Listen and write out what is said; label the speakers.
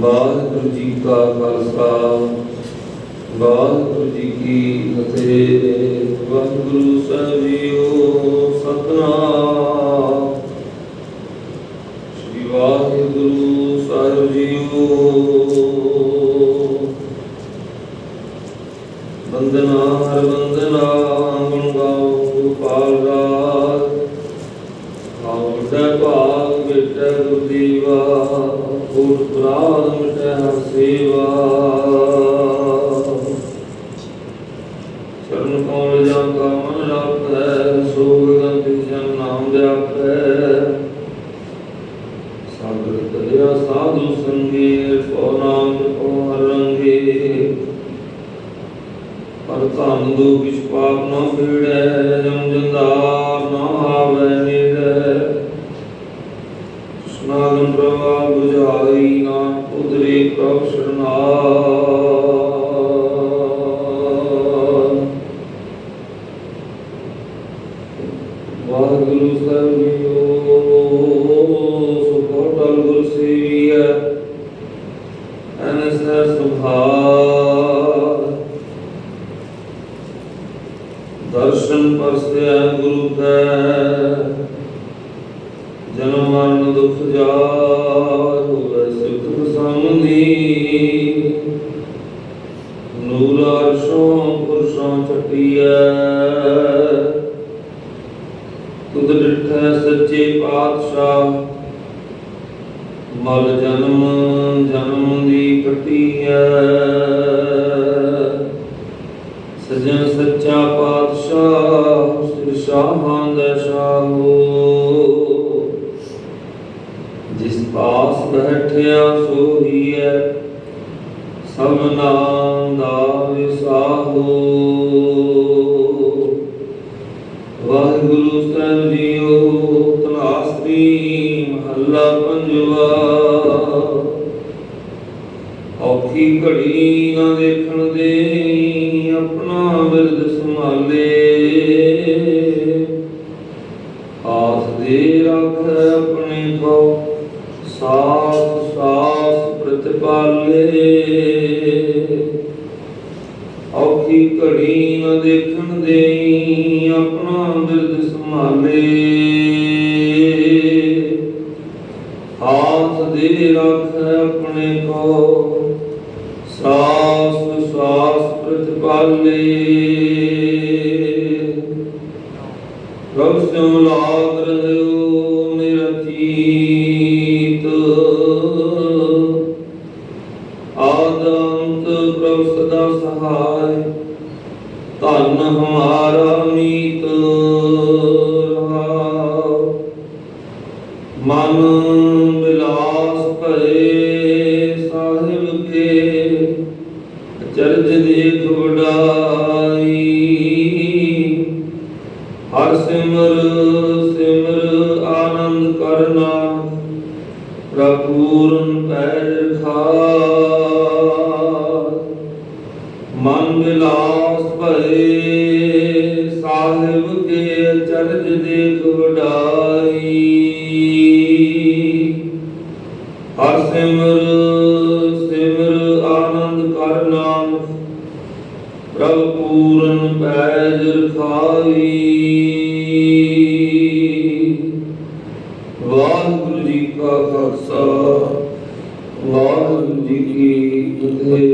Speaker 1: ਵਾਹਿਗੁਰੂ ਜੀ ਕਾ ਖਾਲਸਾ, ਵਾਹਿਗੁਰੂ ਜੀ ਕੀ ਫਤਿਹ। ਵਾਹਿਗੁਰੂ ਸਾਹਿਬ ਜੀਓ ਸਤਨਾਮ। ਸ੍ਰੀ ਵਾਹਿਗੁਰੂ ਸਾਹਿਬ ਜੀਓ ਵੰਦਨਾ ਹਰ ਗੁਰ ਪ੍ਰਾਦ ਮਿਟੈ ਸੇਵਾ। ਚਰਨ ਕਮਲ ਜਾਂ ਕਾ ਮਨ ਰਾਖੈ ਸੋਗ ਗੰਤਿ ਜਨ ਨਾਮ ਜਪੈ ਸਾਗਰ ਤਰਿਆ ਸਾਧੂ ਸੰਗੇ ਕੋ ਨਾਮ ਕੋ ਹਰ ਰੰਗੇ। ਪਰ ਧਨ ਦੋ ਕਿਛ ਪਾਪ ਨਾ ਭੀੜੈ ਜਮ ਜੰਦਾਰ ਪ੍ਰਭ ਸ਼ਰਨਾਰ ਵਾਹਿਗੁਰੂ ਸਾਹਿਬ ਜੀਓ ਸੁਖੋਟਲ ਗੁਰ ਸੇਵੀਐ ਅਨਸਰ ਸੁਭਾਰ ਦਰਸ਼ਨ ਪਰਸਿਆ ਗੁਰੂ ਕੈ ਜਨਮ ਮਰਨ ਦੁਖ ਜਾ ਨੂਰ ਅਰਸ਼ੋਂ ਪੁਰਸ਼ੋਂ ਚਟਿਐ ਤੁਧ ਡਿਠੈ ਸੱਚੇ ਪਾਤਸ਼ਾਹ, ਮਲ ਜਨਮ ਜਨਮ ਦੀ ਕਟਿਐ ਸਜਣ ਸੱਚਾ ਪਾਤਸ਼ਾਹ, ਸਿਰ ਸ਼ਾਹਾਂ ਦਾ ਸ਼ਾਹੋ। ਜਿਸ ਪਾਸ ਬੈਠਿਆ ਸੋਹੀਐ। ਸਭ ਦਾ ਵਿਸਾਹੋ ਵਾਹਿਗੁਰੂ ਸਾਹਿਬ ਜੀਓ ਤਲਾਸਰੀ ਮਹੱਲਾ ਪੰਜਵਾ। ਔਖੀ ਘੜੀ ਨਾ ਦੇਖਣ ਦੇ, ਆਪਣਾ ਬਿਰਦ ਸੰਭਾਲੇ। ਆਸ ਦੇ ਰੱਖ ਆਪਣੇ ਕੋ ਸਾਸ ਸਾਸ ਪ੍ਰਤਪਾਲੇ ਔਖੀ ਘੜੀ ਨਾ ਦੇਖਣ ਦੇ ਆਪਣਾ ਬਿਰਦ ਸੰਭਾਲੇ। ਹਾਥ ਦੇ ਰੱਖ ਆਪਣੇ ਕੋ, ਸਾਸ ਸਾਸ ਪ੍ਰਤਪਾਲੇ। ਪ੍ਰਭ ਸਿਉ ਲਾਗ ਰਹਿਓ ਸਦਾ ਸਹਾਇ ਧਨ ਹਮਾਰਾ ਮੀਤ ਰਹਾਉ। ਮਨ ਬਿਲਾਸ ਭਰੇ ਸਾਹਿਬ ਕੇ, ਚਰਜ ਦੇਖ ਵਡਾਈ ਹਰ ਸਿਮਰ ਸਿਮਰ ਆਨੰਦ ਕਰਨਾ ਪ੍ਰਪੂਰਨ ਪੈ ਖਾ ਮਨ ਬਿਲਾਸ ਭਏ ਸਾਹਿਬ ਕੇ ਚਰਜ ਦੇਖ ਵਡਾਈ। ਹਰ ਸਿਮਰ ਸਿਮਰ ਆਨੰਦ ਕਰ ਨਾਮ ਪ੍ਰਭ ਪੂਰਨ ਪੈਜ ਰਖਾਈ। ਵਾਹਿਗੁਰੂ ਜੀ ਕਾ ਖਾਲਸਾ, ਵਾਹਿਗੁਰੂ ਜੀ ਕੀ ਫਤਿਹ।